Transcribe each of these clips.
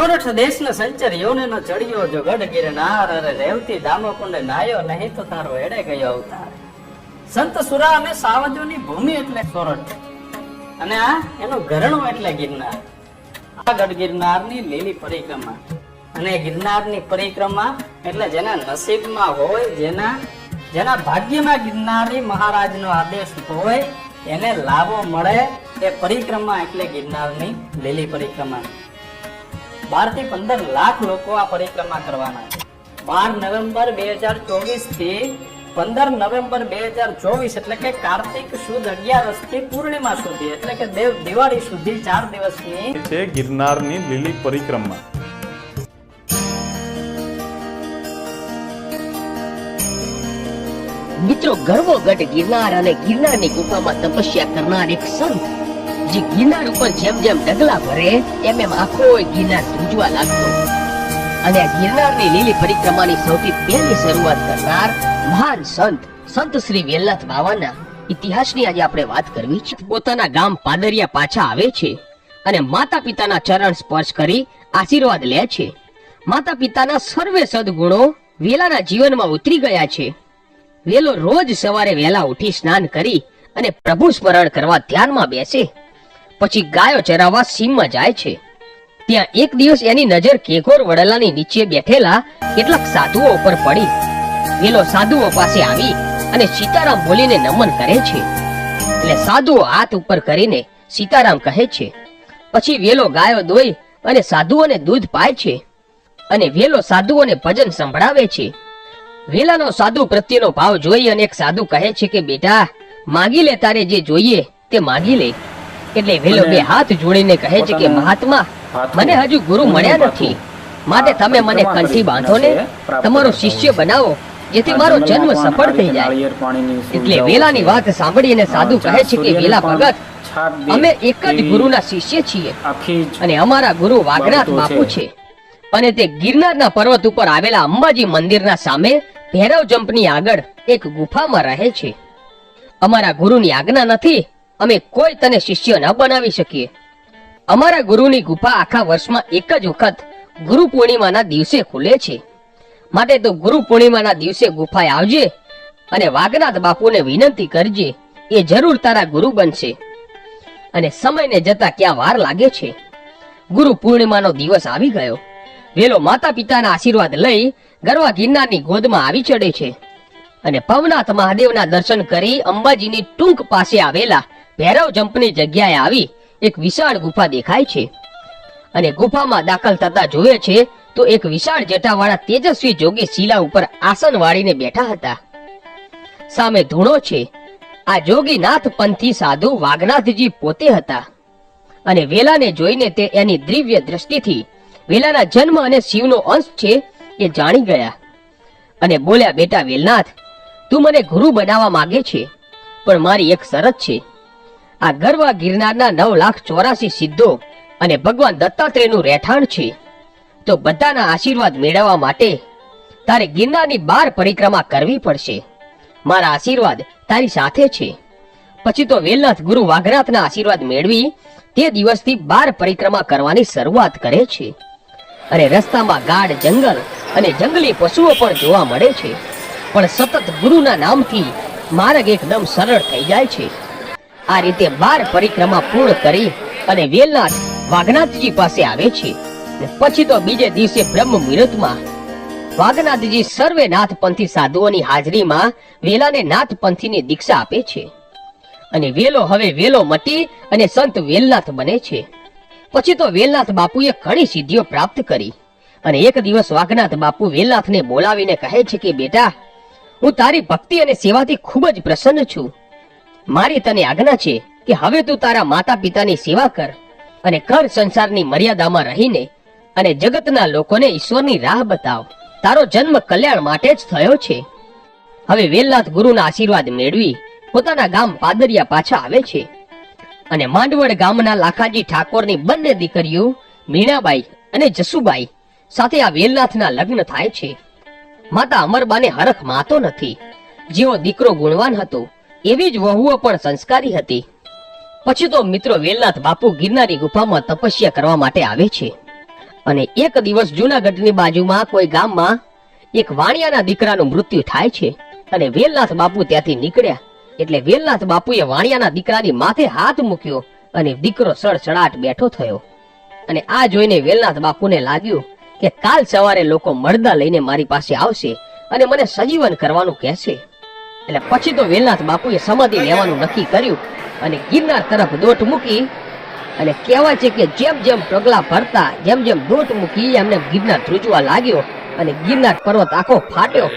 સોરઠ દેશનો સંચર યોનેનો ચડ્યો જો ગઢ ગિરનાર અરે રેવતી દામોકુંડે નાયો નહીં તો તારો એડે ગયો અવતાર. સંત સુરા અને સાવજોની ભૂમિ એટલે સોરઠ. અને આ એનું ઘરણું એટલે ગિરનાર. આ ગઢ ગિરનારની લીલી પરિક્રમા. અને ગિરનારની પરિક્રમા એટલે જેના નસીબમાં હોય, જેના જેના ભાગ્યમાં ગિરનારી મહારાજનો આદેશ હોય, એને લાભો મળે એ પરિક્રમા એટલે ગિરનારની લીલી પરિક્રમા. બારથી પંદર લાખ લોકો આ પરિક્રમા કરવાના છે. બાર નવેમ્બર બે હજાર ચોવીસથી પંદર નવેમ્બર બે હજાર ચોવીસ એટલે કે કાર્તિક સુદ અગિયારસથી પૂર્ણિમા સુધી એટલે કે દેવ દિવાળી સુધી ચાર દિવસની છે ગિરનારની લીલી પરિક્રમા. મિત્રો ગરવો ગઢ ગિરનાર અને ગિરનારની ગુફામાં તપસ્યા કરનાર એક સંત જે ગિરનાર ઉપર જેમ જેમ ડગલા ભરે, એમ એમ આખો ગિરનાર ધ્રુજવા લાગતો. અને ગિરનારની લીલી પરિક્રમાની સૌથી પહેલી શરૂઆત કરનાર મહાન સંત સંત શ્રી વેલનાથ બાવાના ઇતિહાસની આજે આપણે વાત કરવી છે. પોતાના ગામ પાદરિયા પાછા આવે છે અને માતા પિતાના ચરણ સ્પર્શ કરી આશીર્વાદ લે છે. માતા પિતાના સર્વે સદગુણો વેલાના જીવનમાં ઉતરી ગયા છે. વેલો રોજ સવારે વહેલા ઉઠી સ્નાન કરી અને પ્રભુ સ્મરણ કરવા ધ્યાનમાં બેસે. પછી ગાયો ચરાવવા સીમમાં જાય છે. ત્યાં એક દિવસ એની નજર કેઘોર વડલાની નીચે બેઠેલા કેટલાક સાધુઓ ઉપર પડી. વેલો સાધુઓ પાસે આવી અને સીતારામ બોલીને નમન કરે છે. એટલે સાધુઓ હાથ ઉપર કરીને સીતારામ કહે છે, પછી વેલો ગાયો દોઈ અને સાધુઓને દૂધ પાય છે અને વેલો સાધુઓને ભજન સંભળાવે છે. વેલાનો સાધુ પ્રત્યેનો ભાવ જોઈ અને એક સાધુ કહે છે કે, બેટા, માગી લે તારે જે જોઈએ તે માગી લે. એટલે વેલો બે હાથ જોડીને કહે છે કે મહાત્મા મને હજુ ગુરુ મળ્યા નથી. માટે તમે મને કંઠી બાંધો ને તમારો શિષ્ય બનાવો જેથી મારો જન્મ સફળ થઈ જાય. એટલે વેલાની વાત સાંભળીને સાધુ કહે છે કે વેલા ભગત અમે એક જ ગુરુના શિષ્ય છીએ અને અમારા ગુરુ વાઘનાથ બાપુ છે. અને તે ગિરનારના પર્વત ઉપર આવેલા અંબાજી મંદિરના સામે ભૈરવ જંપની આગળ એક ગુફામાં રહે છે. અમારા ગુરુની આજ્ઞા નથી અમે કોઈ તને શિષ્ય ન બનાવી શકીએ. અમારા ગુરુની ગુફા આખા વર્ષમાં એક જ વખત ગુરુ પૂર્ણિમાના દિવસે ખુલે છે. માટે તો ગુરુ પૂર્ણિમાના દિવસે ગુફાએ આવજે અને વાઘનાથ બાપુને વિનંતી કરજે, એ જરૂર તારા ગુરુ બનશે. અને સમયને જતા ક્યાં વાર લાગે છે? ગુરુ પૂર્ણિમાનો દિવસ આવી ગયો. વેલો માતા પિતાના આશીર્વાદ લઈ ગરવા ગિરનારની ગોદમાં આવી ચડે છે. અને ભવનાથ મહાદેવના દર્શન કરી અંબાજીની ટૂંક પાસે આવેલા ભૈરવ જંપની જગ્યાએ આવી એક વિશાળ ગુફા દેખાય છે. અને ગુફામાં દાખલ થતા જોવે છે તો એક વિશાળ જટાવાળા તેજસ્વી જોગી શીલા ઉપર આસન વાળીને બેઠા હતા. સામે ધૂણો છે. આ જોગીનાથ પંથી સાધુ વાઘનાથજી પોતે હતા. અને વેલાને જોઈને તે એની દિવ્ય દ્રષ્ટિથી વેલાના જન્મ અને શિવનો અંશ છે એ જાણી ગયા. અને બોલ્યા, બેટા વેલનાથ, તું મને ગુરુ બનાવવા માંગે છે, પણ મારી એક શરત છે. આ ગરવા ગિરનારના નવ લાખ ચોરાસી સિદ્ધો અને ભગવાન દત્તાત્રેયનું રહેઠાણ છે. તો બધાના આશીર્વાદ મેળવવા માટે તારે ગિરનારની બાર પરિક્રમા કરવી પડશે. મારા આશીર્વાદ તારી સાથે છે. પછી તો વેલનાથ ગુરુ વાઘનાથના આશીર્વાદ મેળવી તે દિવસથી બાર પરિક્રમા કરવાની શરૂઆત કરે છે. અને રસ્તામાં ગાઢ જંગલ અને જંગલી પશુઓ પણ જોવા મળે છે. પણ સતત ગુરુના નામથી માર્ગ એકદમ સરળ થઈ જાય છે. આ રીતે બાર પરિક્રમા પૂર્ણ કરી અને વેલનાથ વાઘનાથજી પાસે આવે છે. પછી તો બીજે દિવસે બ્રહ્મ મુહૂર્તમાં વાઘનાથજી સર્વે નાથપંથી સાધુઓની હાજરીમાં વેલાને નાથપંથીની દીક્ષા આપે છે. અને વેલો હવે વેલો મટી અને સંત વેલનાથ બને છે. પછી તો વેલનાથ બાપુએ ઘણી સિદ્ધિઓ પ્રાપ્ત કરી. અને એક દિવસ વાઘનાથ બાપુ વેલનાથને બોલાવીને કહે છે કે, બેટા, હું તારી ભક્તિ અને સેવાથી ખૂબ જ પ્રસન્ન છું. મારી તને આજ્ઞા છે કે હવે તું તારા માતા પિતાની સેવા કર અને કર સંસારની મર્યાદામાં રહીને અને જગતના લોકોને ઈશ્વરની રાહ બતાવ. તારો જન્મ કલ્યાણ માટે જ થયો છે. હવે વેલનાથ ગુરુના આશીર્વાદ મેળવી પોતાના ગામ પાદરિયા પાછા આવે છે. અને માંડવડ ગામના લાખાજી ઠાકોરની બંને દીકરીઓ, મીણાબાઈ અને જસુબાઈ સાથે આ વેલનાથના લગ્ન થાય છે. માતા અમરબાને હરખ માતો નથી. જેવો દીકરો ગુણવાન હતો એવી જ વહુઓ પણ સંસ્કારી હતી. પછી તો મિત્રો વેલનાથ બાપુ ગિરનારી ગુફામાં તપસ્યા કરવા માટે આવે છે. અને એક દિવસ જૂનાગઢની બાજુમાં કોઈ ગામમાં એક વાણિયાના દીકરાનું મૃત્યુ થાય છે. અને વેલનાથ બાપુ ત્યાંથી નીકળ્યા. એટલે વેલનાથ બાપુએ વાણિયાના દીકરાની માથે હાથ મૂક્યો અને દીકરો સડસડાટ બેઠો થયો. અને આ જોઈને વેલનાથ બાપુને લાગ્યું કે કાલ સવારે લોકો મળદા લઈને મારી પાસે આવશે અને મને સજીવન કરવાનું કહેશે. એટલે પછી તો વેલનાથ બાપુએ સમાધિ લેવાનું નક્કી કર્યું અને ગિરનાર તરફ દોટ મૂકી અને કહેવાય છે કે જેમ જેમ પગલા ભરતા, જેમ જેમ દોટ મૂકી એમને ગિરનાર ધ્રુજવા લાગ્યો અને ગિરનાર પર્વત આખો ફાટ્યો.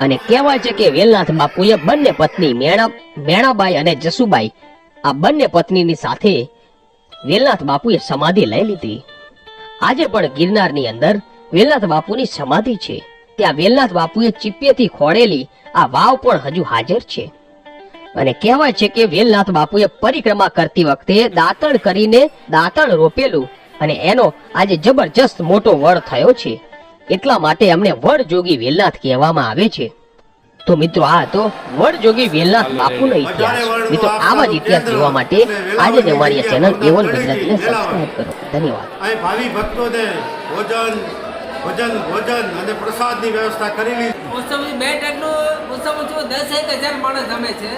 અને કહેવાય છે કે વેલનાથ બાપુએ બંને પત્ની મેણા, મેણાબાઈ અને જસુબાઈ, આ બંને પત્નીની સાથે વેલનાથ બાપુએ સમાધિ લઈ લીધી. આજે પણ ગિરનારની અંદર વેલનાથ બાપુની સમાધિ છે. ત્યાં વેલનાથ બાપુએ ચીપિયેથી ખોળેલી આ વાવ પણ હજુ હાજર છે. અને કહેવાય છે કે વેલનાથ બાપુએ પરિક્રમા કરતી વખતે દાંતણ કરીને દાંતણ રોપેલું અને એનો આજે જબરજસ્ત મોટો વડ થયો છે. એટલા માટે અમને વડ જોગી વેલનાથ કહેવામાં આવે છે. તો મિત્રો આ હતો વડ જોગી વેલનાથ બાપુનો ઇતિહાસ. મિત્રો આવા જ ઇતિહાસ જોવા માટે આજે જ અમારી ચેનલ એવન ગુજરાતીને સબસ્ક્રાઇબ કરો. ધન્યવાદ. ભાવિ ભક્તોને ભોજન ભોજન ભોજન અને પ્રસાદની વ્યવસ્થા કરેલી. ઓછામાં બે ટાઈમનું ઓછામાં ઓછું દસ એક હજાર માણસ જમે છે.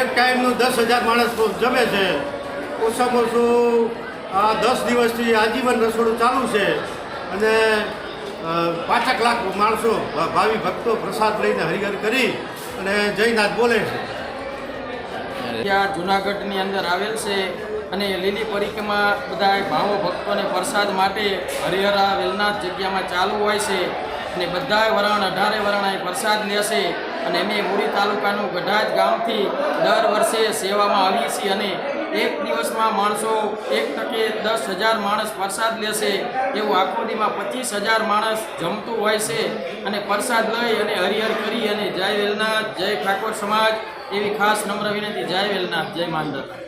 એક ટાઈમનું દસ હજાર માણસ જમે છે. ઓછામાં ઓછું આ દસ દિવસથી આજીવન રસોડું ચાલુ છે. અને પાંચેક લાખ માણસો ભાવિ ભક્તો પ્રસાદ લઈને હરિહર કરી અને જયનાથ બોલે છે. ત્યાં જુનાગઢની અંદર આવેલ છે અને લીલી પરિક્રમા બધા ભાવો ભક્તોને પ્રસાદ માટે હરિહરા, વેલનાથ જગ્યામાં ચાલુ હોય છે. અને બધા વરણ અઢારે વરણ અહીં પ્રસાદ લેશે અને અમે મૂળી તાલુકાનું ગઢાજ ગામથી દર વર્ષે સેવામાં આવીએ છીએ અને એક દિવસમાં માણસો એક ટકે દસ હજાર માણસ પ્રસાદ લેશે એવું આખો પચીસ હજાર માણસ જમતું હોય છે. અને પ્રસાદ લઈ અને હરિહર કરી અને જય વેલનાથ, જય ઠાકોર સમાજ એવી ખાસ નમ્ર વિનંતી. જય વેલનાથ, જય માંડર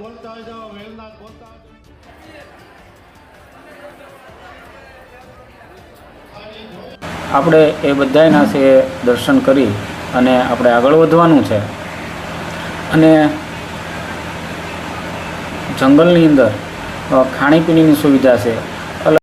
બોલતા જાઓ વેલનાથ બોલતા આપણે એ બધાના છે દર્શન કરી અને આપણે આગળ વધવાનું છે. અને જંગલની અંદર ખાણીપીણીની સુવિધા છે.